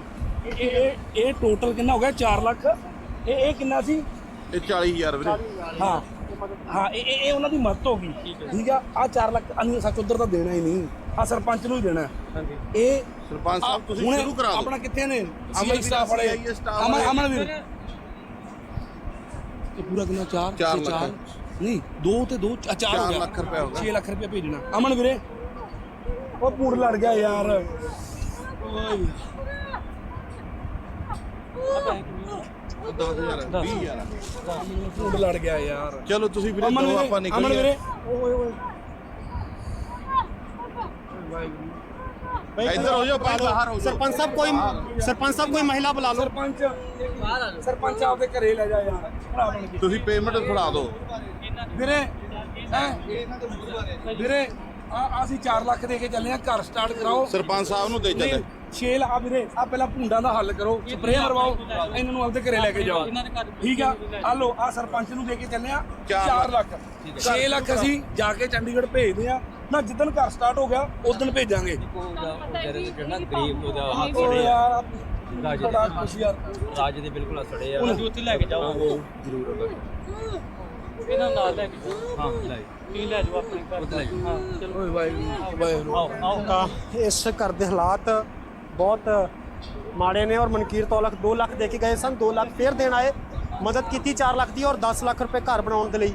ਇਹ ਇਹ ਇਹ- ਇਹ ਟੋਟਲ ਕਿੰਨਾ ਹੋ ਗਿਆ? 4 ਲੱਖ। ਇਹ ਇਹ ਕਿੰਨਾ ਸੀ? ਇਹ 40000 ਵੀਰੇ। ਹਾਂ। ਹਾਂ ਇਹ ਇਹ ਇਹ ਉਹਨਾਂ ਦੀ ਮਦਦ ਹੋ ਗਈ। ਠੀਕ ਆ ਆ 4 ਲੱਖ ਅਨੀ ਸੱਚ ਉਧਰ ਤਾਂ ਦੇਣਾ ਹੀ ਨਹੀਂ। ਆ ਸਰਪੰਚ ਨੂੰ ਹੀ ਦੇਣਾ। ਹਾਂਜੀ। ਇਹ ਸਰਪੰਚ ਸਾਹਿਬ ਤੁਸੀਂ ਸ਼ੁਰੂ ਕਰਾ ਦਿਓ। ਆਪਣਾ ਕਿੱਥੇ ਨੇ? ਅਮਨ ਵੀਰ, ਸਟਾਫ ਵਾਲੇ। ਅਮਨ। ਅਮਨ ਵੀਰ ਇਹ ਪੂਰਾ ਕਿੰਨਾ? 4 ਚਾਰ ਲੱਖ। ਨਹੀਂ 2 ਤੇ 2 4 ਹੋ ਚਾਰ ਗਿਆ। ਲੱਖ ਰੁਪਇਆ ਹੋ ਗਿਆ। 6 ਲੱਖ ਰੁਪਇਆ ਭੇਜਣਾ। ਅਮਨ ਵੀਰੇ ਉਹ ਪੂਰ ਲੜ ਗਿਆ ਯਾਰ। ਓਏ। 10000 20000 ਪੂਰ ਲੜ ਗਿਆ ਯਾਰ। ਚਲੋ ਤੁਸੀਂ ਵੀਰੇ ਅਮਨ ਦੋ ਵੀਰੇ ਆਪਾਂ ਅਮਨ ਨਿਕਲ ਵੀਰੇ। ਗਏ ਓਏ ਓਏ। ਇੱਧਰ ਹੋ ਜਾਓ ਭਾਈ ਬਾਹਰ ਹੋ ਜਾਓ ਸਰਪੰਚ ਸਾਹਿਬ ਕੋਈ ਸਰਪੰਚ ਸਾਹਿਬ ਕੋਈ ਮਹਿਲਾ ਬੁਲਾ ਲਓ ਸਰਪੰਚ ਸਰਪੰਚ ਆਪਦੇ ਘਰੇ ਲੈ ਜਾ ਯਾਰ ਭਰਾ ਬਣ ਕੇ ਤੁਸੀਂ ਪੇਮੈਂਟ ਫੜਾ ਦਿਓ ਵੀਰੇ ਹੈਂ? ਵੀਰੇ ਆ ਅਸੀਂ 4 ਲੱਖ ਦੇ ਕੇ ਚੱਲੇ ਆ ਘਰ ਸਟਾਰਟ ਕਰਾਓ ਸਰਪੰਚ ਸਾਹਿਬ ਨੂੰ ਦੇ ਚੱਲੇ 6 ਲੱਖ ਆ ਵੀਰੇ ਆ ਪਹਿਲਾਂ ਭੁੰਡਾਂ ਦਾ ਹੱਲ ਕਰੋ ਸਪਰੇਅ ਮਰਵਾਓ ਇਹਨਾਂ ਨੂੰ ਆਪਦੇ ਘਰੇ ਲੈ ਕੇ ਜਾਓ ਠੀਕ ਆ ਆ ਲੋ ਆ ਸਰਪੰਚ ਨੂੰ ਦੇ ਕੇ ਚੱਲੇ ਆ ਚਾਰ 4 ਲੱਖ 6 ਲੱਖ ਅਸੀਂ ਜਾ ਕੇ ਚੰਡੀਗੜ੍ਹ ਭੇਜਦੇ ਆ ਨਾ ਜਿੱਦਣ ਘਰ ਸਟਾਰਟ ਹੋ ਗਿਆ ਉਦੋਂ ਭੇਜਾਂਗੇ। ਗਰੀਬ ਉਹਦਾ ਓ ਯਾਰ ਬੜਾ ਖੁਸ਼ ਯਾਰ ਰਾਜ ਦੇ ਬਿਲਕੁਲ ਅਸੜੇ ਆ। ਉਹਨੂੰ ਉੱਥੇ ਲੈ ਕੇ ਜਾਓ। ਜ਼ਰੂਰ ਇਹਨਾਂ ਨਾਲ ਲੈ ਕੇ ਜਾਓ। ਹਾਂ ਲੈ ਤੁਸੀਂ ਲੈ ਜਾਓ ਆਪਣੇ ਘਰ। ਹਾਂ ਚਲੋ। ਓਏ ਵਾਹਿਗੁਰੂ। ਵਾਹਿਗੁਰੂ ਆਓ ਆਓ। ਤਾਂ ਇਸ ਘਰ ਦੇ ਹਾਲਾਤ ਬਹੁਤ ਮਾੜੇ ਨੇ ਔਰ ਮਨਕੀਰਤ ਔਲਖ 2 ਲੱਖ ਦੇ ਕੇ ਗਏ ਸਨ 2 ਲੱਖ ਫੇਰ ਦੇਣ ਆਏ। ਮਦਦ ਕੀਤੀ 4 ਲੱਖ ਦੀ ਔਰ 10 ਲੱਖ ਰੁਪਏ ਘਰ ਬਣਾਉਣ ਦੇ ਲਈ।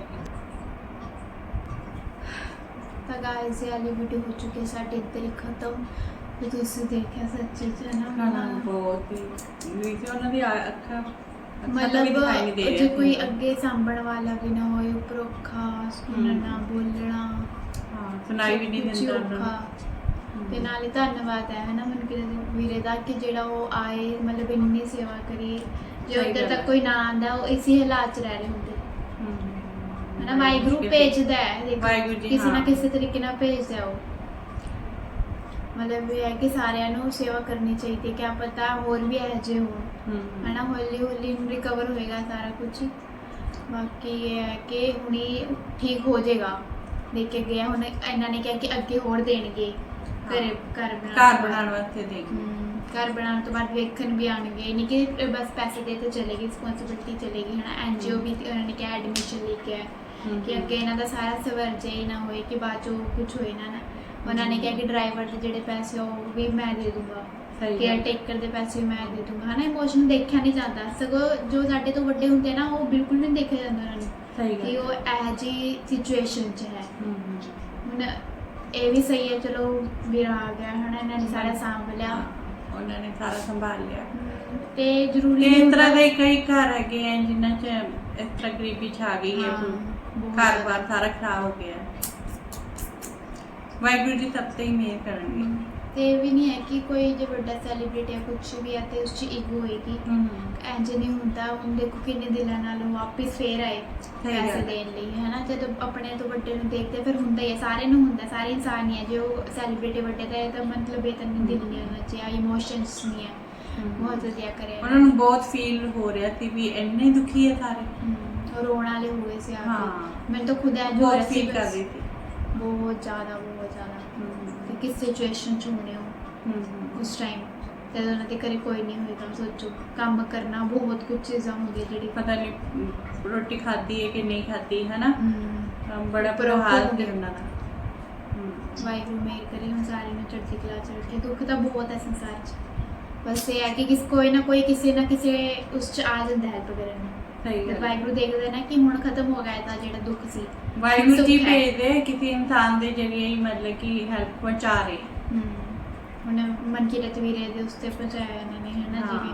ਵੀਡੀਓ ਹੋ ਚੁੱਕੀ ਹੈ ਸਾਡੇ ਇੱਧਰ ਹੀ ਖਤਮ ਤੇ ਤੁਸੀਂ ਦੇਖਿਆ ਸੱਚੀ ਚ ਨਾ ਨਾ ਨਾ ਉਹਨਾਂ- ਬਹੁਤ ਹੀ ਵੀ ਉਹਨਾਂ ਦੀ ਆ- ਅੱਖਾਂ ਅੱਖਾਂ ਤੋਂ ਵੀ ਦਿਖਾਈ ਨਹੀਂ ਦੇ ਮਤਲਬ ਜੇ ਕੋਈ ਅੱਗੇ ਸਾਂਭਣ ਵਾਲਾ ਵੀ ਨਾ ਹੋਏ ਉੱਪਰ ਔਖਾ ਸੁਣਨਾ ਬੋਲਣਾ ਹਾਂ ਸੁਣਾਈ ਵੀ ਨਹੀਂ ਕੁਛ ਦਿੰਦਾ ਉਹਨਾਂ ਔਖਾ। ਨੂੰ ਤੇ ਨਾਲੇ ਧੰਨਵਾਦ ਹੈ ਹਨਾ ਮਨ ਕਿ ਵੀਰੇ ਦਾ ਕਿ ਜਿਹੜਾ ਉਹ ਆਏ ਮਤਲਬ ਇੰਨੀ ਸੇਵਾ ਕਰੀ ਜੇ ਸਹੀ ਉੱਧਰ ਤੱਕ ਹੈ। ਕੋਈ ਨਾ ਆਂਦਾ ਉਹ ਇਸੇ ਹਾਲਾਤ ਚ ਰਹਿ ਰਹੇ ਹੁੰਦੇ। ਹਨਾ ਵਾਹਿਗੁਰੂ ਭੇਜਦਾ ਹੈ ਦੇਖੋ, ਵਾਹਿਗੁਰੂ ਜੀ, ਕਿਸੇ ਨਾ ਹਾਂ। ਕਿਸੇ ਤਰੀਕੇ ਨਾਲ ਭੇਜਦਾ ਹੈ ਉਹ ਮਤਲਬ ਇਹ ਹੈ ਕਿ ਸਾਰਿਆਂ ਨੂੰ ਸੇਵਾ ਕਰਨੀ ਚਾਹੀਦੀ ਹੈ ਕਿਆ ਪਤਾ ਹੋਰ ਵੀ ਇਹੋ ਜਿਹੇ ਹੋਣ। ਹਮ। ਹਨਾ ਹੌਲੀ ਹੌਲੀ ਰਿਕਵਰ ਹੋਏਗਾ ਸਾਰਾ ਕੁਝ ਬਾਕੀ ਇਹ ਹੈ ਕਿ ਹੁਣੀ ਠੀਕ ਹੋ ਜਾਏਗਾ। ਦੇਖ ਕੇ ਗਿਆ ਹੁਣ ਇਹਨਾਂ ਨੇ ਕਿਹਾ ਕਿ ਅੱਗੇ ਹੋਰ ਦੇਣਗੇ। ਘਰੇ ਘਰ ਬਣਾਉਣ ਘਰ ਵਾਸਤੇ। ਦੇ ਹਮ, ਘਰ ਬਣਾਉਣ ਤੋਂ ਬਾਅਦ ਵੇਖਣ ਵੀ ਆਣਗੇ ਨਹੀਂ ਕਿ ਬਸ ਪੈਸੇ ਦੇ ਤੇ ਚਲੇਗੀ ਰਿਸਪੌਂਸਿਬਿਲਟੀ ਚਲੇਗੀ ਹਨਾ ਐਨਜੀਓ ਵੀ ਉਹਨਾਂ ਨੇ ਕਿਹਾ ਐਡਮਿਸ਼ਨ ਲੈ ਕੇ ਹੈ ਕਿ ਅੱਗੇ ਇਹਨਾਂ ਦਾ ਸਾਰਾ ਸਵਰ ਜੇ ਨਾ ਹੋਏ ਕਿ ਬਾਅਦ ਚੋਂ ਕੁਝ ਹੋਏ ਨਾ ਨਾ। ਉਹਨਾਂ ਨੇ ਕਿਹਾ ਕਿ ਡਰਾਈਵਰ ਦੇ ਜਿਹੜੇ ਪੈਸੇ ਉਹ ਵੀ ਮੈਂ ਦੇ ਦੂੰਗਾ। ਸਹੀ ਕੇਅਰ। ਟੇਕਰ ਦੇ ਪੈਸੇ ਮੈਂ ਦੇ ਦੂੰਗਾ। ਹਨਾ ਇਮੋਸ਼ਨ ਦੇਖਿਆ ਨਹੀਂ ਜਾਂਦਾ। ਸਗੋਂ ਜੋ ਸਾਡੇ ਤੋਂ ਵੱਡੇ ਹੁੰਦੇ ਨਾ ਉਹ ਬਿਲਕੁਲ ਨਹੀਂ ਦੇਖਿਆ ਜਾਂਦਾ ਉਹਨਾਂ ਨੂੰ। ਸਹੀ ਕਿ ਉਹ ਇਹੋ ਜਿਹੀ ਸਿਚੁਏਸ਼ਨ 'ਚ ਹੈ। ਹੁਣ ਇਹ ਵੀ ਸਹੀ ਹੈ ਚਲੋ ਵੀਰ ਆ ਗਿਆ ਹਨਾ ਇਹਨਾਂ ਨੇ ਸਾਰਾ ਸਾਂਭ ਲਿਆ ਉਹਨਾਂ ਨੇ ਸਾਰਾ ਸੰਭਾਲ ਲਿਆ। ਤੇ ਜ਼ਰੂਰੀ ਇਸ ਤਰ੍ਹਾਂ ਦੇ ਕਈ ਘਰ ਹੈਗੇ ਆ ਜਿਨ੍ਹਾਂ 'ਚ ਇਸ ਤਰ੍ਹਾਂ ਗਰੀਬੀ ਛਾ ਗਈ ਹੈ। ਘਰ-ਬਾਰ ਸਾਰਾ ਖਰਾਬ ਹੋ ਗਿਆ। ਵਾਹਿਗੁਰੂ ਜੀ ਸਭ ਤੇ ਹੀ ਮਿਹਰ ਕਰਨਗੇ। ਤੇ ਇਹ ਵੀ ਨਹੀਂ ਹੈ ਕਿ ਕੋਈ ਜੇ ਵੱਡਾ ਸੈਲੀਬ੍ਰਿਟੀ ਹੈ ਕੁਝ ਵੀ ਹੈ ਤੇ ਉਸ 'ਚ ਈਗੋ ਹੋਏਗੀ ਇੰਜ ਨਹੀਂ ਹੁੰਦਾ ਹੁਣ ਦੇਖੋ ਕਿੰਨੇ ਦਿਲਾਂ ਨਾਲ ਉਹ ਵਾਪਿਸ ਫੇਰ ਆਏ ਪੈਸੇ। ਦੇਣ ਲਈ ਹੈ ਨਾ ਜਦੋਂ ਆਪਣੇ ਤੋਂ ਵੱਡੇ ਨੂੰ ਦੇਖਦੇ ਫਿਰ ਹੁੰਦਾ ਹੀ ਹੈ ਸਾਰੇ ਨੂੰ ਹੁੰਦਾ ਸਾਰੇ ਇਨਸਾਨ ਹੀ ਹੈ ਜੋ ਸੈਲੀਬ੍ਰਿਟੀ ਵੱਡੇ ਦਾ ਹੈ ਤਾਂ ਮਤਲਬ ਇਹ ਤਾਂ ਨਹੀਂ ਦਿਲ ਨਹੀਂ ਹੋਣਾ ਚਾਹੀਦਾ ਇਮੋਸ਼ਨਸ ਨਹੀਂ ਹੈ ਬਹੁਤ ਵਧੀਆ ਕਰਿਆ। ਉਹਨਾਂ ਨੂੰ ਬਹੁਤ ਫੀਲ ਹੋ ਰਿਹਾ ਸੀ ਵੀ ਇੰਨੇ ਦੁਖੀ ਹੈ ਸਾਰੇ। ਹਮ, ਰੋਣ ਵਾਲੇ ਹੋ ਗਏ ਸੀ ਆ ਹਾਂ। ਕੇ ਮੈਨੂੰ ਤਾਂ ਖੁਦ ਐ ਜੋ ਬਹੁਤ ਫੀਲ ਕਰ ਰਹੀ ਸੀ। ਬਹੁਤ ਜ਼ਿਆਦਾ ਬਹੁਤ ਜ਼ਿਆਦਾ। ਤੇ ਕਿਸ ਸਿਚੁਏਸ਼ਨ ਚ ਹੋਣੇ ਹੋ? ਉਸ ਟਾਈਮ ਤੇ ਉਹਨਾਂ ਦੇ ਘਰੇ ਕੋਈ ਨਹੀਂ ਹੋਏਗਾ ਸੋਚੋ। ਕੰਮ ਕਰਨਾ ਬਹੁਤ ਕੁਝ ਚੀਜ਼ਾਂ ਹੁੰਦੀਆਂ ਜਿਹੜੀ। ਪਤਾ ਨਹੀਂ ਅਮ, ਰੋਟੀ ਖਾਧੀ ਹੈ ਕਿ ਨਹੀਂ ਖਾਧੀ ਹੈ ਨਾ ਹਮ, ਅਮ, ਬੜਾ ਪਰ ਬੁਰਾ ਹਾਲ ਔਖਾ ਸੀ ਹੋ ਉਹਨਾਂ ਦਾ। ਵਾਹਿਗੁਰੂ ਮੇਰ ਕਰੇ ਹੁਣ ਸਾਰੇ ਨੂੰ ਚੜ੍ਹਦੀ ਕਲਾ ਚ ਰੱਖੇ। ਦੁੱਖ ਤਾਂ ਬਹੁਤ ਹੈ ਸੰਸਾਰ 'ਚ। ਬਸ ਇਹ ਹੈ ਕਿ ਕਿਸ ਕੋਈ ਨਾ ਕੋਈ ਕਿਸੇ ਨਾ ਕਿਸੇ ਉਸ 'ਚ ਆ ਜਾਂਦਾ ਹੈਲਪ ਕਰਨ ਨੂੰ। ਸਹੀ ਤੇ ਗੱਲ ਹੈ। ਵਾਹਿਗੁਰੂ ਦੇਖਦੇ ਨਾ ਕਿ ਹੁਣ ਖਤਮ ਹੋ ਗਿਆ ਇਹਦਾ ਜਿਹੜਾ ਦੁੱਖ ਸੀ। ਵਾਹਿਗੁਰੂ ਜੀ ਸੁੱਖ ਹੈ। ਭੇਜਦੇ ਕਿਸੇ ਇਨਸਾਨ ਦੇ ਜਰੀਏ ਹੀ ਮਤਲਬ ਕਿ ਹੈਲਪ ਪਹੁੰਚਾ ਰਹੇ। ਹਮ, ਹੁਣ ਮਨ ਕੀ ਰਤ ਵੀਰੇ ਦੇ ਉਸਤੇ ਪਹੁੰਚਾਇਆ ਇਹਨਾਂ ਨੇ ਹੈ ਨਾ ਜਿਵੇਂ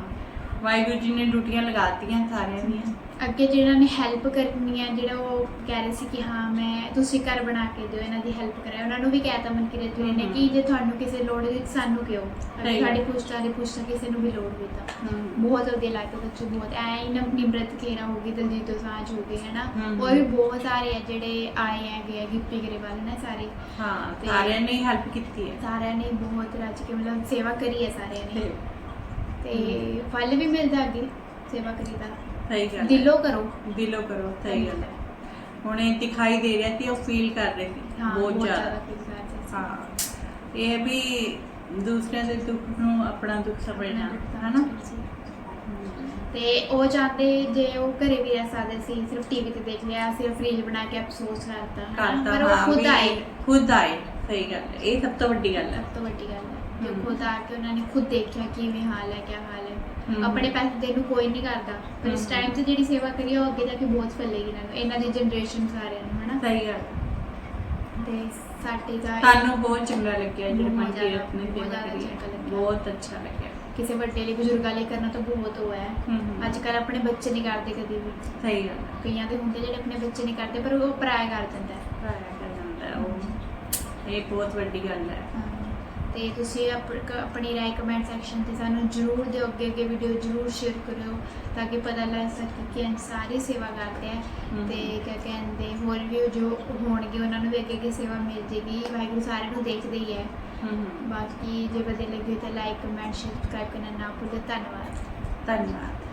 ਵਾਹਿਗੁਰੂ ਜੀ ਨੇ ਡਿਊਟੀਆਂ ਲਗਾਤੀਆਂ ਸਾਰਿਆਂ ਦੀਆਂ। ਅੱਗੇ ਜਿਹਨਾਂ ਨੇ ਹੈਲਪ ਕਰਨੀ ਹੈ ਜਿਹੜਾ ਉਹ ਕਹਿ ਰਹੇ ਸੀ ਕਿ ਹਾਂ ਮੈਂ ਤੁਸੀਂ ਘਰ ਬਣਾ ਕੇ ਦਿਓ ਇਹਨਾਂ ਦੀ ਹੈਲਪ ਕਰਾਇਆ ਉਹਨਾਂ ਨੂੰ ਵੀ ਕਹਿਤਾ ਮਨਕੀਰਤ ਵੀਰੇ ਨੇ ਕਿ ਜੇ ਤੁਹਾਨੂੰ ਕਿਸੇ ਲੋੜ ਦੀ ਸਾਨੂੰ ਕਿਉਂ ਸਹੀ। ਸਾਡੀ ਪੁੱਛਤਾ ਦੇ ਪੁੱਛਤਾ ਕਿਸੇ ਨੂੰ ਵੀ ਲੋੜ ਹੋਈ ਤਾਂ। ਬਹੁਤ ਵਧੀਆ ਲੱਗਦਾ ਬੱਚੇ ਬਹੁਤ। ਐ ਨਿਮਰਤ ਖੇਰਾ ਹੋ ਗਈ ਦਲਜੀਤ ਦੋਸਾਂਝ ਹੋ ਗਈ ਹੈ ਨਾ ਹਮ, ਹੋਰ ਵੀ ਬਹੁਤ ਸਾਰੇ ਆ ਜਿਹੜੇ ਆਏ ਹੈਗੇ ਆ ਗਿੱਪੀ ਗਰੇਵਾਲ ਨੇ ਸਾਰੇ। ਹਾਂ ਤੇ- ਸਾਰਿਆਂ ਨੇ ਹੈਲਪ ਕੀਤੀ ਹੈ। ਸਾਰਿਆਂ ਨੇ ਬਹੁਤ ਰੱਜ ਕੇ ਮਤਲਬ ਸੇਵਾ ਕਰੀ ਹੈ ਸਾਰਿਆਂ ਨੇ। ਤੇ ਫਲ ਵੀ ਮਿਲਦਾ ਅੱਗੇ ਸੇਵਾ ਕਰੀ ਦਾ। ਸਹੀ ਗੱਲ ਹੈ। ਦਿਲੋਂ ਕਰੋ। ਦਿਲੋਂ ਕਰੋ ਸਹੀ ਗੱਲ ਹੈ। ਹੁਣ ਇਹ ਦਿਖਾਈ ਦੇ ਰਿਹਾ ਸੀ ਉਹ ਫੀਲ ਕਰ ਰਹੇ ਸੀ। ਹਾਂ ਬਹੁਤ ਜ਼ਿਆਦਾ। feel ਕਰਦੇ ਸੀ। ਹਾਂ। ਇਹ ਵੀ ਦੂਸਰਿਆਂ ਦੇ ਦੁੱਖ ਨੂੰ ਆਪਣਾ ਦੁੱਖ ਸਮਝਣਾ ਹਨਾ? ਤੇ ਉਹ ਚਾਹਤੇ ਜੇ ਉਹ ਘਰੇ ਵੀ ਰਹਿ ਸਕਦੇ ਸੀ ਸਿਰਫ ਟੀਵੀ ਤੇ ਦੇਖ ਲਿਆ ਸਿਰਫ ਰੀਲ ਬਣਾ ਕੇ ਅਫਸੋਸ ਕਰਤਾ ਹਨਾ। ਕਰਤਾ ਪਰ ਉਹ ਹਾਂ ਖੁਦ ਵੀ ਆਏ। ਖੁਦ ਆਏ ਸਹੀ ਗੱਲ ਹੈ। ਇਹ ਸਭ ਤੋਂ ਵੱਡੀ ਗੱਲ ਹੈ। ਸਭ ਤੋਂ ਵੱਡੀ ਗੱਲ ਹਮ। ਖੁਦ ਆ ਕੇ ਉਹਨਾਂ ਨੇ ਖੁਦ ਦੇਖਿਆ ਕਿਵੇਂ ਹਾਲ ਹੈ ਕਿਆ ਹਾਲ ਹਮ। ਹੈ ਆਪਣੇ ਪੈਸੇ ਦੇਣ ਨੂੰ ਕੋਈ ਨਹੀਂ ਕਰਦਾ ਪਰ ਇਸ ਹਮ। ਟਾਈਮ 'ਤੇ ਜਿਹੜੀ ਸੇਵਾ ਕਰੀ ਆ, ਉਹ ਅੱਗੇ ਜਾ ਕੇ ਬਹੁਤ ਫੈਲੇਗੀ ਇਹਨਾਂ ਨੂੰ ਇਹਨਾਂ ਦੀ ਜਨਰੇਸ਼ਨ ਸਾਰਿਆਂ ਨੂੰ ਹਨਾ ਸਹੀ ਗੱਲ। ਤੇ ਸਾਡੇ ਦਾ ਸਾਨੂੰ ਬਹੁਤ ਚੰਗਾ ਲੱਗਿਆ ਜਿਹੜੇ ਬਹੁਤ ਮਨਕੀਰਤ ਨੇ ਜ਼ਿਆਦਾ, ਸੇਵਾ ਬਹੁਤ ਕਰੀ ਜ਼ਿਆਦਾ ਹੈ। ਚੰਗਾ ਲੱਗਿਆ। ਬਹੁਤ ਅੱਛਾ ਲੱਗਿਆ ਕਿਸੇ ਵੱਡੇ ਲਈ ਬਜ਼ੁਰਗਾਂ ਲਈ ਕਰਨਾ ਤਾਂ ਬਹੁਤ ਉਹ ਹੈ ਹਮ। ਅੱਜ ਕੱਲ ਆਪਣੇ ਬੱਚੇ ਨਹੀਂ ਕਰਦੇ ਕਦੀ ਵੀ ਸਹੀ ਗੱਲ ਹੈ ਕਈਆਂ ਦੇ ਹੁੰਦੇ ਜਿਹੜੇ ਆਪਣੇ ਬੱਚੇ ਨਹੀਂ ਕਰਦੇ ਪਰ ਉਹ ਪਰਾਇਆ ਕਰ ਦਿੰਦਾ ਹੈ ਰਾਇਆ ਕਰ ਜਾਂਦਾ ਹੈ ਉਹ ਇਹ ਬਹੁਤ ਵੱਡੀ ਗੱਲ ਹੈ ਹਾਂ। ਤੇ ਤੁਸੀਂ ਆਪਣੀ ਰਾਏ ਕਮੈਂਟ ਸੈਕਸ਼ਨ ਤੇ ਸਾਨੂੰ ਜਰੂਰ ਦਿਓ ਅੱਗੇ ਅੱਗੇ ਵੀਡੀਓ ਜਰੂਰ ਸ਼ੇਅਰ ਕਰਿਓ ਤਾਂ ਕਿ ਪਤਾ ਲੱਗ ਸਕੇ ਕਿ ਅਸੀਂ ਸਾਰੀ ਸੇਵਾ ਕਰਦੇ ਆ। ਤੇ ਕਿਆ ਕਹਿੰਦੇ ਹੋਰ ਵੀ ਜੋ ਹੋਣਗੇ ਉਹਨਾਂ ਨੂੰ ਵੀ ਅੱਗੇ ਅੱਗੇ ਸੇਵਾ ਮਿਲ ਜੇਗੀ ਵਾਹਿਗੁਰੂ ਸਾਰਿਆਂ ਨੂੰ ਦੇਖਦੇ ਹੀ ਹੈ। ਬਾਕੀ ਜੇ ਵਧੀਆ ਲੱਗੇ ਤਾਂ ਲਾਈਕ ਕਮੈਂਟ ਸ਼ੇਅਰ ਸਬਸਕ੍ਰਾਈਬ ਕਰਨਾ ਨਾ ਭੁੱਲੋ ਧੰਨਵਾਦ ਧੰਨਵਾਦ